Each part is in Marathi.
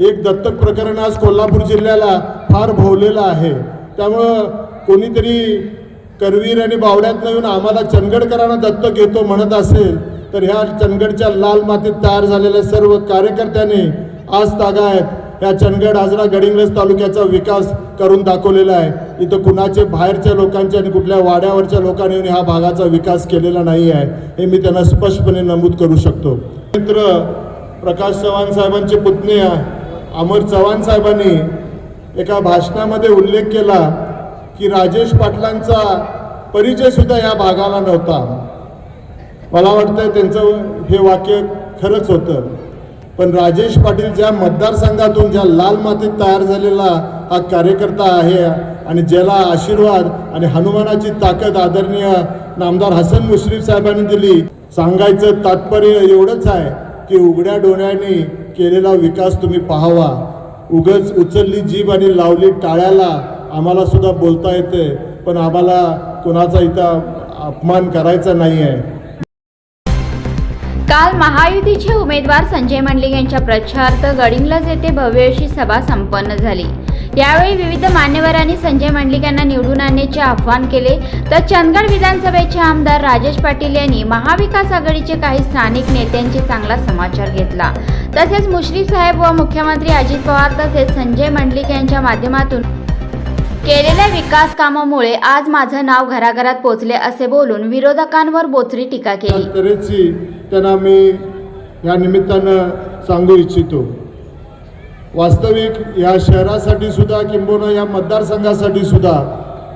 एक दत्तक प्रकरण आज कोल्हापूर जिल्ह्याला फार भोवलेलं आहे. त्यामुळं कोणीतरी करवीर आणि बावड्यात येऊन आम्हाला चंदगडकरांना दत्तक घेतो म्हणत असेल तर ह्या चंदगडच्या लाल मातीत तयार झालेल्या सर्व कार्यकर्त्यांनी आज तागायत या चंदगड आजरा गडिंग्लज तालुक्याचा विकास करून दाखवलेला आहे. इथं कुणाचे बाहेरच्या लोकांचे आणि कुठल्या वाड्यावरच्या लोकांनी येऊन ह्या भागाचा विकास केलेला नाही आहे हे मी त्यांना स्पष्टपणे नमूद करू शकतो. मित्र प्रकाश चव्हाण साहेबांचे पुतणे अमर चव्हाण साहेबांनी एका भाषणामध्ये उल्लेख केला की राजेश पाटलांचा परिचयसुद्धा या भागाला नव्हता. मला वाटतं त्यांचं हे वाक्य खरंच होतं. पण राजेश पाटील ज्या मतदारसंघातून ज्या लाल मातीत तयार झालेला हा कार्यकर्ता आहे आणि ज्याला आशीर्वाद आणि हनुमानाची ताकद आदरणीय नामदार हसन मुश्रीफ साहेबांनी दिली सांगायचं तात्पर्य एवढंच आहे की उघड्या डोळ्यांनी केलेला विकास तुम्ही पाहावा. उगच उचलली जीभ आणि लावली टाळ्याला आम्हाला सुद्धा बोलता येते पण आम्हाला कोणाचा इथं अपमान करायचा नाही आहे काल महायुतीचे उमेदवार संजय मंडलिक यांच्या प्रचारार्थ गडिंग्लज येथे भव्य अशी सभा संपन्न झाली. यावेळी विविध मान्यवरांनी संजय मंडलिक यांना निवडून आणण्याचे आवाहन केले. तर चंदगड विधानसभेचे आमदार राजेश पाटील यांनी महाविकास आघाडीचे काही स्थानिक नेत्यांचे चांगला समाचार घेतला. तसेच मुश्रीफ साहेब व मुख्यमंत्री अजित पवार तसेच संजय मंडलिक यांच्या माध्यमातून केलेल्या विकास कामामुळे आज माझं नाव घराघरात पोचले असे बोलून विरोधकांवर बोचरी टीका केली. त्यांना मी या निमित्तानं सांगू इच्छितो. वास्तविक या शहरासाठी सुद्धा किंबहुना या मतदारसंघासाठी सुद्धा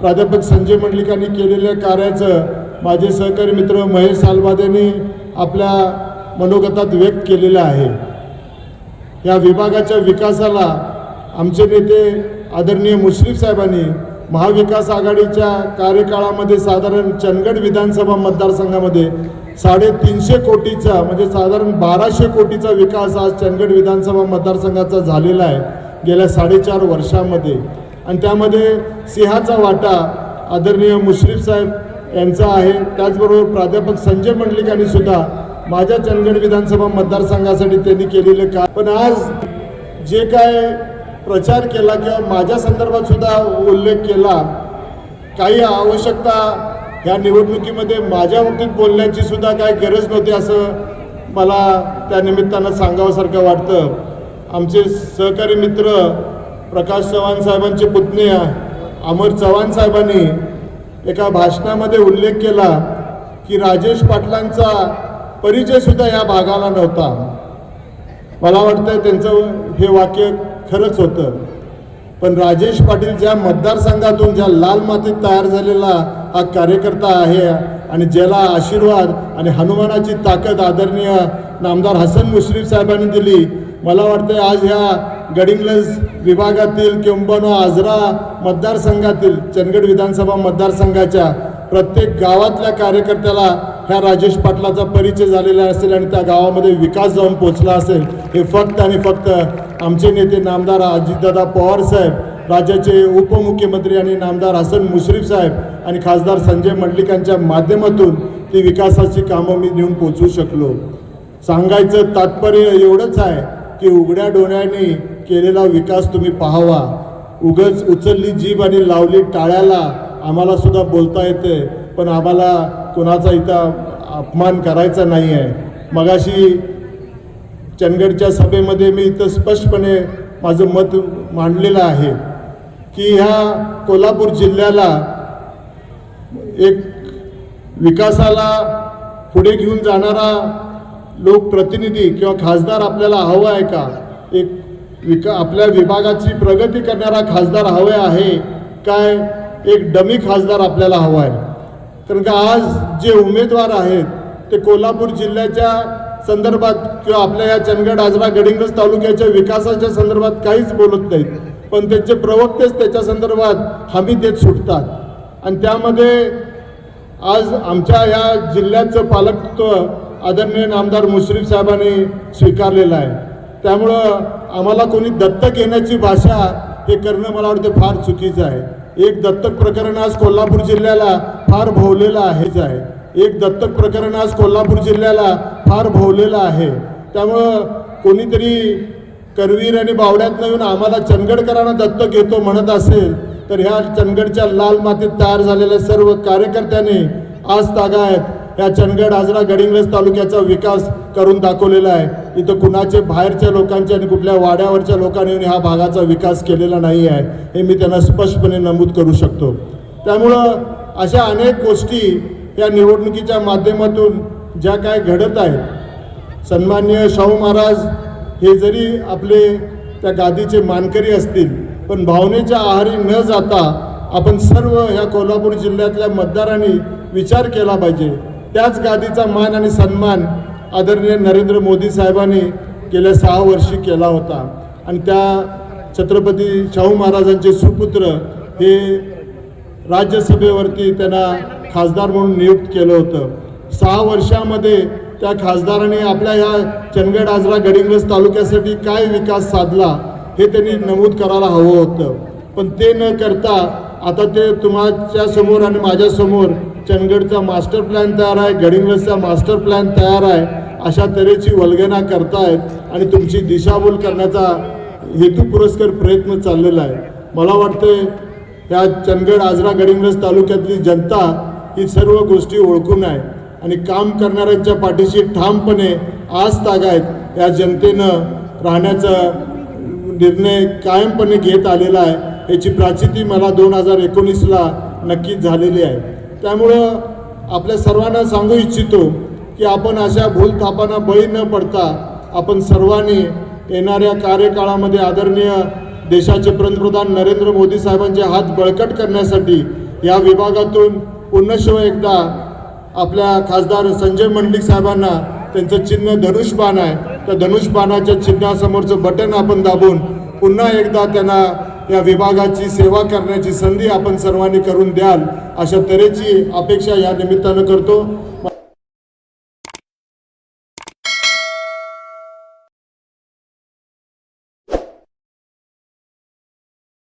प्राध्यापक संजय मंडलिकांनी केलेल्या कार्याचं माझे सहकारी मित्र महेश सालवाद यांनी आपल्या मनोगतात व्यक्त केलेलं आहे. या विभागाच्या विकासाला आमचे नेते आदरणीय मुश्रीफ साहेबांनी महाविकास आघाडीच्या कार्यकाळामध्ये साधारण चंदगड विधानसभा मतदारसंघामध्ये साडेतीनशे कोटीचा म्हणजे साधारण बाराशे कोटीचा विकास आज चंदगड विधानसभा मतदारसंघाचा झालेला आहे गेल्या साडेचार वर्षामध्ये. आणि त्यामध्ये सिंहाचा वाटा आदरणीय मुश्रीफ साहेब यांचा आहे. त्याचबरोबर प्राध्यापक संजय मंडलिकांनी सुद्धा माझ्या चंदगड विधानसभा मतदारसंघासाठी त्यांनी केलेले काम. पण आज जे काय प्रचार केला किंवा माझ्या संदर्भात सुद्धा उल्लेख केला काही आवश्यकता ह्या निवडणुकीमध्ये माझ्या बाबतीत बोलण्याची सुद्धा काय गरज नव्हती असं मला त्या निमित्तानं सांगावंसारखं वाटतं. आमचे सहकारी मित्र प्रकाश चव्हाण साहेबांचे पुतणे अमर चव्हाण साहेबांनी एका भाषणामध्ये उल्लेख केला की राजेश पाटलांचा परिचय सुद्धा या भागाला नव्हता. मला वाटतं त्यांचं हे वाक्य खरंच होतं. पण राजेश पाटील ज्या मतदारसंघातून ज्या लाल मातीत तयार झालेला हा कार्यकर्ता आहे आणि ज्याला आशीर्वाद आणि हनुमानाची ताकद आदरणीय नामदार हसन मुश्रीफ साहेबांनी दिली मला वाटतं आज ह्या गडिंग्लज विभागातील किंबनो आजरा मतदारसंघातील चंदगड विधानसभा मतदारसंघाच्या प्रत्येक गावातल्या कार्यकर्त्याला ह्या राजेश पाटलाचा परिचय झालेला असेल आणि त्या गावामध्ये विकास जाऊन पोचला असेल हे फक्त आणि फक्त आमचे नेते नामदार अजितदादा पवार साहेब राज्याचे उपमुख्यमंत्री आणि नामदार हसन मुश्रीफ साहेब आणि खासदार संजय मंडलिकांच्या माध्यमातून ती विकासाची कामं मी नेऊन पोचवू शकलो. सांगायचं तात्पर्य एवढंच आहे की उघड्या डोळ्याने केलेला विकास तुम्ही पाहावा. उगच उचलली जीभ आणि लावली टाळ्याला आम्हाला सुद्धा बोलता येते पण आम्हाला कोणाचा इथं अपमान करायचा नाही आहे मगाशी चंदगडच्या सभेमध्ये मी इथं स्पष्टपणे माझं मत मांडलेलं आहे की ह्या कोल्हापूर जिल्ह्याला एक विकासाला पुढे घेऊन जाणारा लोकप्रतिनिधी किंवा खासदार आपल्याला हवा आहे का? एक विका आपल्या विभागाची प्रगती करणारा खासदार हवा आहे काय? एक डमी खासदार आपल्याला हवा आहे कारण का आज जे उमेदवार आहेत ते कोल्हापूर जिल्ह्याच्या संदर्भात किंवा आपल्या या चंदगड आजरा गडिंगज तालुक्याच्या विकासाच्या संदर्भात काहीच बोलत नाहीत. पण त्यांचे प्रवक्तेच त्याच्या संदर्भात हमी देत सुटतात. आणि त्यामध्ये आज आमच्या या जिल्ह्याचं पालकत्व आदरणीय नामदार मुश्रीफ साहेबांनी स्वीकारलेलं आहे. त्यामुळं आम्हाला कोणी दत्तक येण्याची भाषा हे करणं मला वाटतं फार चुकीचं आहे. एक दत्तक प्रकरण आज कोल्हापूर जिल्ह्याला फार भोवलेलं आहेच आहे. एक दत्तक प्रकरण आज कोल्हापूर जिल्ह्याला फार भोवलेलं आहे. त्यामुळं कोणीतरी करवीर आणि बावड्यात येऊन आम्हाला चंदगडकरांना दत्तक घेतो म्हणत असेल तर ह्या चंदगडच्या लाल मातीत तयार झालेल्या सर्व कार्यकर्त्यांनी आज तागायत ह्या चंदगड आजरा गडिंग्लज तालुक्याचा विकास करून दाखवलेला आहे. इथं कुणाचे बाहेरच्या लोकांचे आणि कुठल्या वाड्यावरच्या लोकांनी ह्या भागाचा विकास केलेला नाही आहे हे मी त्यांना स्पष्टपणे नमूद करू शकतो. त्यामुळं अशा अनेक गोष्टी या निवडणुकीच्या माध्यमातून ज्या काय घडत आहेत सन्मान्य शाहू महाराज हे जरी आपले त्या गादीचे मानकरी असतील पण भावनेच्या आहारी न जाता आपण सर्व ह्या कोल्हापूर जिल्ह्यातल्या मतदारांनी विचार केला पाहिजे. त्याच गादीचा मान आणि सन्मान आदरणीय नरेंद्र मोदी साहेबांनी गेल्या सहा वर्षी केला होता. आणि त्या छत्रपती शाहू महाराजांचे सुपुत्र हे राज्यसभेवरती त्यांना खासदार म्हणून नियुक्त केलं होतं. सहा वर्षामध्ये त्या खासदाराने आपल्या ह्या चंदगड आजरा गडिंग्लज तालुक्यासाठी काय विकास साधला हे त्यांनी नमूद करायला हवं होतं. पण ते न करता आता ते तुमच्यासमोर आणि माझ्यासमोर चंदगडचा मास्टर प्लॅन तयार आहे गडिंग्लजचा मास्टर प्लॅन तयार आहे अशा तऱ्हेची वल्गना करतायत आणि तुमची दिशाभूल करण्याचा हेतू पुरस्कार प्रयत्न चाललेला आहे. मला वाटते या चंदगड आजरा गडिंग्लज तालुक्यातली जनता ही सर्व गोष्टी ओळखून आहे आणि काम करणाऱ्यांच्या पाठीशी ठामपणे आज तागायत या जनतेनं राहण्याचा निर्णय कायमपणे घेत आलेला आहे. याची प्राचिती मला दोन हजार एकोणीसला नक्कीच झालेली आहे. त्यामुळं आपल्या सर्वांना सांगू इच्छितो की आपण अशा भूलथापांना बळी न पडता आपण सर्वांनी येणाऱ्या कार्यकाळामध्ये आदरणीय देशाचे पंतप्रधान नरेंद्र मोदी साहेबांचे हात बळकट करण्यासाठी या विभागातून पुन्हा एकदा आपल्या खासदार संजय मंडलिक साहेबांना त्यांचं चिन्ह धनुष्यबाण आहे. त्या धनुष्यबाणाच्या चिन्हासमोरचं बटन आपण दाबून पुन्हा एकदा त्यांना या विभागाची सेवा करण्याची संधी आपण सर्वांनी करून द्याल अशा तऱ्हेची अपेक्षा या निमित्तानं करतो.